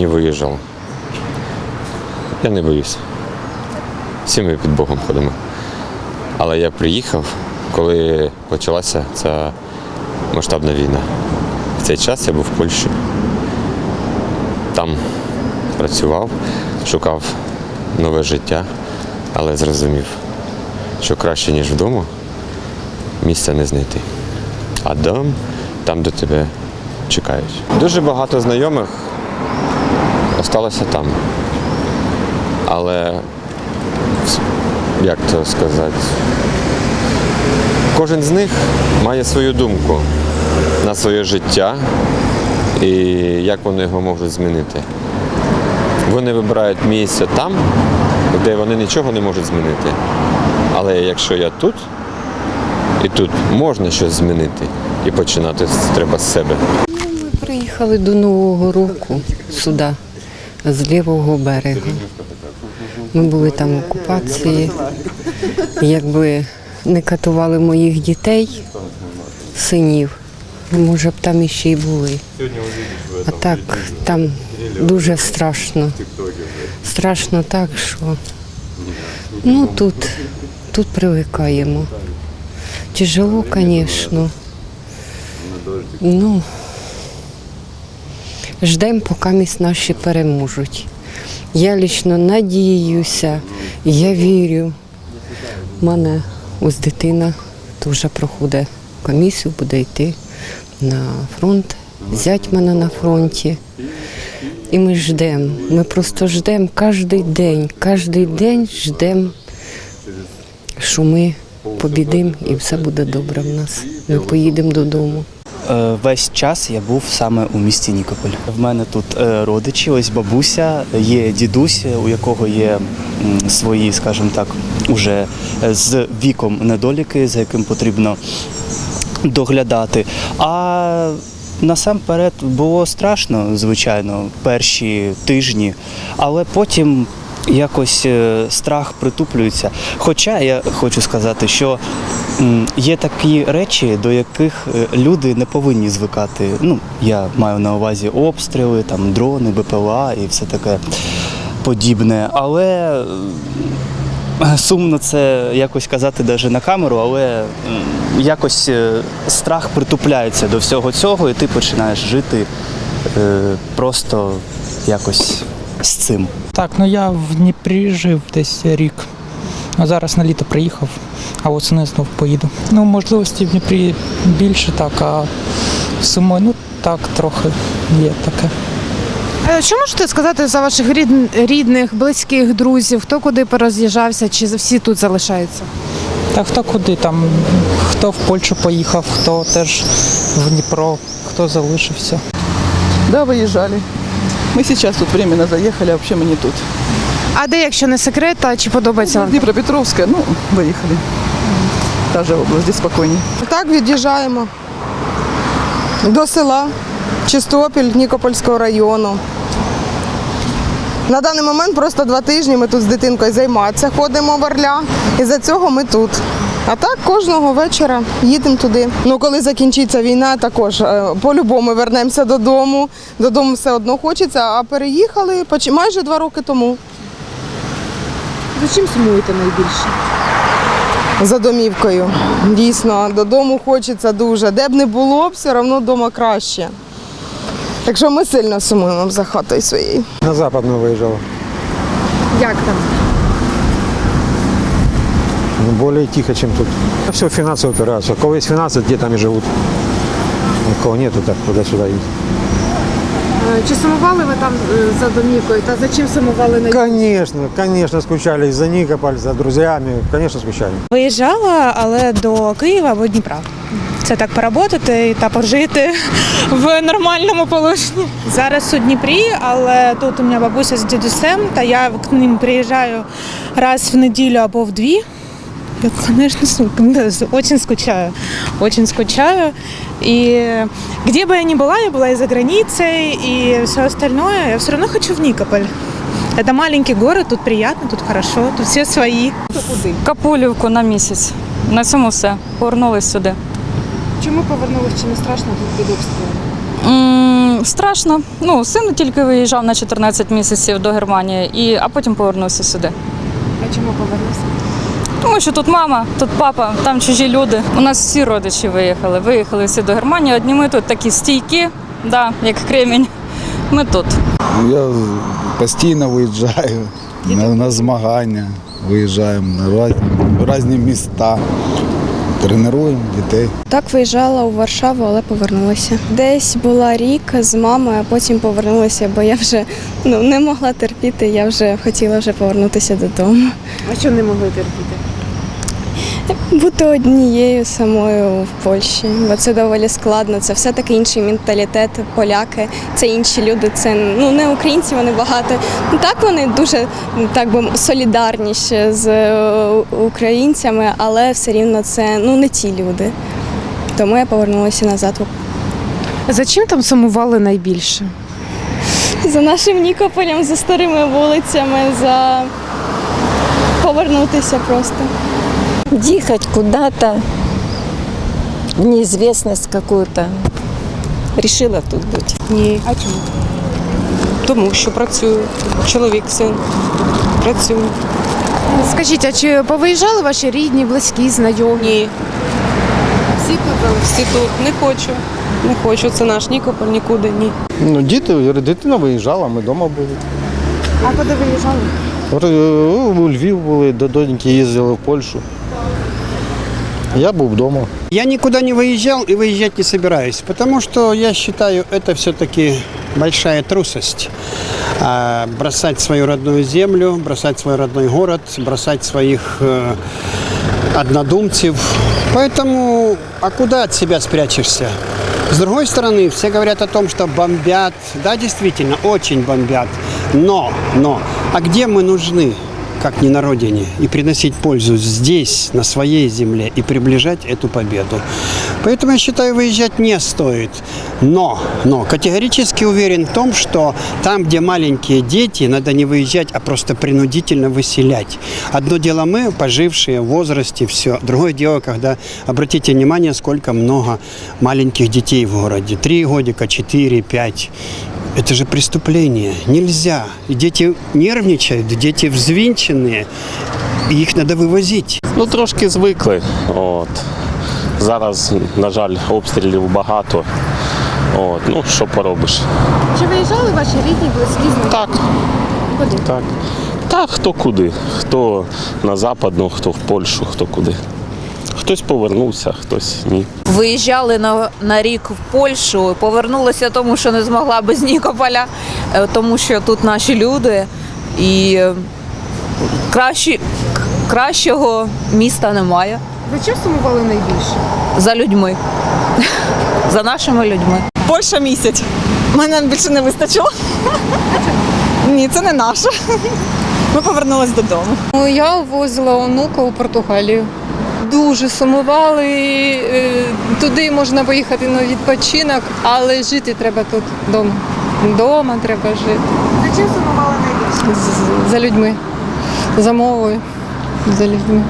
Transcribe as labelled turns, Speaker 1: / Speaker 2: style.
Speaker 1: не виїжджав. Я не боюся. Всі ми під Богом ходимо. Але я приїхав, коли почалася ця масштабна війна. В цей час я був в Польщі. Там працював, шукав нове життя, але зрозумів, що краще, ніж вдома, місця не знайти. А дом там, де тебе чекають. Дуже багато знайомих осталося там. Але як то сказати, кожен з них має свою думку на своє життя і як вони його можуть змінити. Вони вибирають місце там, де вони нічого не можуть змінити. Але якщо я тут, і тут можна щось змінити, і починати треба з себе.
Speaker 2: Ми приїхали до Нового року сюди, з лівого берега. Ми були там в окупації. Якби не катували моїх дітей, синів, може б там іще й були. А так там дуже страшно. Страшно так, що ну тут, тут привикаємо. Тяжело, звісно. Ну, ждемо, поки місь наші переможуть. Я лічно надіюся, я вірю. У мене ось дитина теж проходить комісію, буде йти на фронт. Зять мене на фронті. І ми ждемо. Ми просто ждемо кожен день, кожен день ждемо, що ми побідимо і все буде добре в нас. Ми поїдемо додому.
Speaker 3: Е, Весь час я був саме у місті Нікополь. В мене тут е, родичі, ось бабуся, є дідусь, у якого є свої, скажімо так, уже е, з віком недоліки, за яким потрібно доглядати. А насамперед було страшно, звичайно, перші тижні, але потім якось е, страх притуплюється. Хоча я хочу сказати, що є такі речі, до яких е, люди не повинні звикати. Ну, я маю на увазі обстріли, там дрони, БПЛА і все таке подібне. Але е, сумно це якось казати навіть на камеру, але якось страх притупляється до всього цього, і ти починаєш жити просто якось з цим.
Speaker 4: Так, ну я в Дніпрі жив десь рік. А зараз на літо приїхав, а восени знов поїду. Ну, можливості в Дніпрі більше так, а сумою, ну так, трохи є таке.
Speaker 5: Що можете сказати за ваших рідних, близьких, друзів? Хто куди пороз'їжджався, чи всі тут залишаються?
Speaker 4: Так хто куди там, хто в Польщу поїхав, хто теж в Дніпро, хто залишився.
Speaker 6: Да, выезжали. Мы сейчас тут временно заехали, а вообще мы не тут.
Speaker 5: А де, якщо не секрет, а чи подобається вам?
Speaker 6: Днепропетровская, ну, выехали. Та же область, здесь спокойнее.
Speaker 7: Так від'їжджаємо до села Чистопіль Нікопольського району. На даний момент просто два тижні ми тут з дитинкою займатися ходимо в Орля, і за цього ми тут. А так кожного вечора їдемо туди. Ну, коли закінчиться війна, також е, по-любому вернемося додому. Додому все одно хочеться, а переїхали майже два роки тому.
Speaker 5: За чим сумуєте найбільше?
Speaker 7: за домівкою. Дійсно, додому хочеться дуже. Де б не було, все одно вдома краще. Так що ми сильно сумуємо за хатою своєю.
Speaker 8: На западную выезжал.
Speaker 5: Як там?
Speaker 8: Ну, более тихо, чем тут. Все финансы упираются. У кого есть финансы, те там и живут. У кого нету, так туда-сюда едут.
Speaker 5: Е, Чи сумували ви там е, за домівкою? Та за чим сумували найбільше?
Speaker 8: Конечно, конечно, скучали и за Никополь, за друзьями. Конечно, скучали.
Speaker 9: Виїжджала, але до Києва або Дніпра. Це так поработати та пожити в нормальному положенні. Зараз у Дніпрі, але тут у мене бабуся з дідусем, та я к ним приїжджаю раз в неділю або в дві. Я, конечно, су- очень скучаю. Очень скучаю. И где бы я ни была, я была и за границей, и все остальное, я все равно хочу в Никополь. Это маленький город, тут приятно, тут хорошо, тут все свои.
Speaker 10: Капулівку на місяць. На цьому все. Повернулись сюди.
Speaker 5: Чому повернулися? Чи не страшно тут під обстрілом?
Speaker 10: М, Страшно. Ну, син тільки виїжджав на 14 місяців до Германії, і, а потім повернувся сюди.
Speaker 5: А чому повернувся?
Speaker 10: Тому що тут мама, тут папа, там чужі люди. У нас всі родичі виїхали. Виїхали всі до Германії. Одні ми тут такі стійкі, да, як кремінь. Ми тут.
Speaker 11: Я постійно виїжджаю на, на змагання, виїжджаємо на різні, різні міста, тренуємо дітей.
Speaker 12: Так виїжджала у Варшаву, але повернулася. Десь була рік з мамою, а потім повернулася, бо я вже ну, не могла терпіти, я вже хотіла вже повернутися додому.
Speaker 5: А що не могли терпіти?
Speaker 12: Бути однією самою в Польщі, бо це доволі складно. Це все-таки інший менталітет. Поляки, це інші люди, це ну не українці, вони багато. Ну так вони дуже так би солідарніші з е, українцями, але все рівно це ну не ті люди. Тому я повернулася назад
Speaker 5: За чим там сумували найбільше?
Speaker 12: за нашим Нікополем, за старими вулицями, за повернутися просто.
Speaker 13: Ехать куда-то в неизвестность какую-то. Решила тут быть.
Speaker 9: Ні.
Speaker 5: А чому?
Speaker 9: Тому що працюю. Чоловік, син. Працюю.
Speaker 5: Скажіть, а чи повиїжджали ваші рідні, близькі, знайомі?
Speaker 9: Ні.
Speaker 5: Всі тут?
Speaker 9: Всі тут. Не хочу. Не хочу. Це наш Нікополь, нікуди ні.
Speaker 8: Ну, діти, дитина виїжджала, ми вдома були.
Speaker 5: А куди виїжджали?
Speaker 8: У Львів були, до доньки їздили в Польщу. Я був вдома.
Speaker 14: Я никуда не выезжал и выезжать не собираюсь, потому что я считаю, это все-таки большая трусость. А, Бросать свою родную землю, бросать свой родной город, бросать своих э, однодумцев. Поэтому, а куда от себя спрячешься? С другой стороны, все говорят о том, что бомбят. Да, действительно, очень бомбят. Но, но, а где мы нужны? Как не на родине, и приносить пользу здесь, на своей земле, и приближать эту победу. Поэтому я считаю, выезжать не стоит. Но, но категорически уверен в том, что там, где маленькие дети, надо не выезжать, а просто принудительно выселять. Одно дело мы, пожившие в возрасте, все. Другое дело, когда, обратите внимание, сколько много маленьких детей в городе. Три годика, четыре, пять. Это же преступление. Нельзя. И дети нервничают, дети взвинченные. И их надо вывозить.
Speaker 15: Ну, трошки звикли. От. Зараз, на жаль, обстрілів багато. От. Ну, що поробиш?
Speaker 5: Чи виїжджали ваші рідні, близькі, знайомі?
Speaker 15: Так.
Speaker 5: Куди?
Speaker 15: Так. Та хто куди. Хто на западну, хто в Польщу, хто куди. Хтось повернувся, хтось ні.
Speaker 13: Виїжджали на, на рік в Польщу, повернулася тому, що не змогла без Нікополя, е, тому що тут наші люди і е, кращі, кращого міста немає
Speaker 5: За чим сумували найбільше?
Speaker 13: за людьми, за нашими людьми.
Speaker 9: Польща місяць. Мене більше не вистачило. Ні, це не наше. Ми повернулись додому.
Speaker 2: Я возила онука у Португалію. Дуже сумували. е, Туди можна поїхати на відпочинок, але жити треба тут вдома. Вдома треба жити.
Speaker 5: За чим сумували найбільше?
Speaker 2: За людьми, за мовою, за людьми.